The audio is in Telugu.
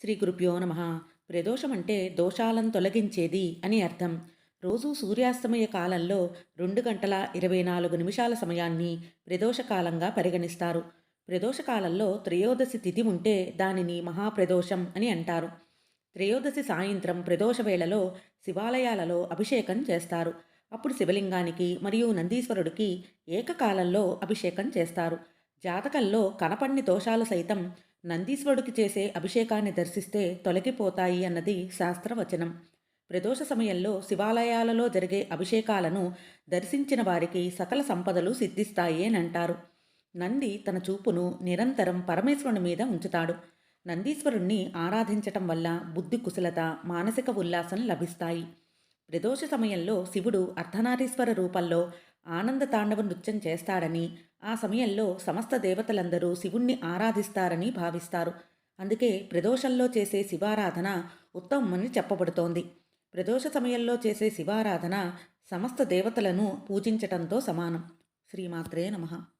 శ్రీ గురుభ్యో నమ. ప్రదోషం అంటే దోషాలను తొలగించేది అని అర్థం. రోజు సూర్యాస్తమయ కాలంలో రెండు గంటల ఇరవై నాలుగు నిమిషాల సమయాన్ని ప్రదోషకాలంగా పరిగణిస్తారు. ప్రదోషకాలంలో త్రయోదశి తిథి ఉంటే దానిని మహాప్రదోషం అని అంటారు. త్రయోదశి సాయంత్రం ప్రదోష వేళలో శివాలయాలలో అభిషేకం చేస్తారు. అప్పుడు శివలింగానికి మరియు నందీశ్వరుడికి ఏకకాలంలో అభిషేకం చేస్తారు. జాతకంలో కనపడిని దోషాలు సైతం నందీశ్వరుడికి చేసే అభిషేకాన్ని దర్శిస్తే తొలగిపోతాయి అన్నది శాస్త్రవచనం. ప్రదోష సమయంలో శివాలయాలలో జరిగే అభిషేకాలను దర్శించిన వారికి సకల సంపదలు సిద్ధిస్తాయి అని అంటారు. నంది తన చూపును నిరంతరం పరమేశ్వరుని మీద ఉంచుతాడు. నందీశ్వరుణ్ణి ఆరాధించటం వల్ల బుద్ధి కుశలత మానసిక ఉల్లాసం లభిస్తాయి. ప్రదోష సమయంలో శివుడు అర్ధనారీశ్వర రూపంలో ఆనంద తాండవ నృత్యం చేస్తాడని ఆ సమయంలో సమస్త దేవతలందరూ శివుణ్ణి ఆరాధిస్తారని భావిస్తారు. అందుకే ప్రదోషంలో చేసే శివారాధన ఉత్తమమని చెప్పబడుతోంది. ప్రదోష సమయంలో చేసే శివారాధన సమస్త దేవతలను పూజించటంతో సమానం. శ్రీమాత్రే నమః.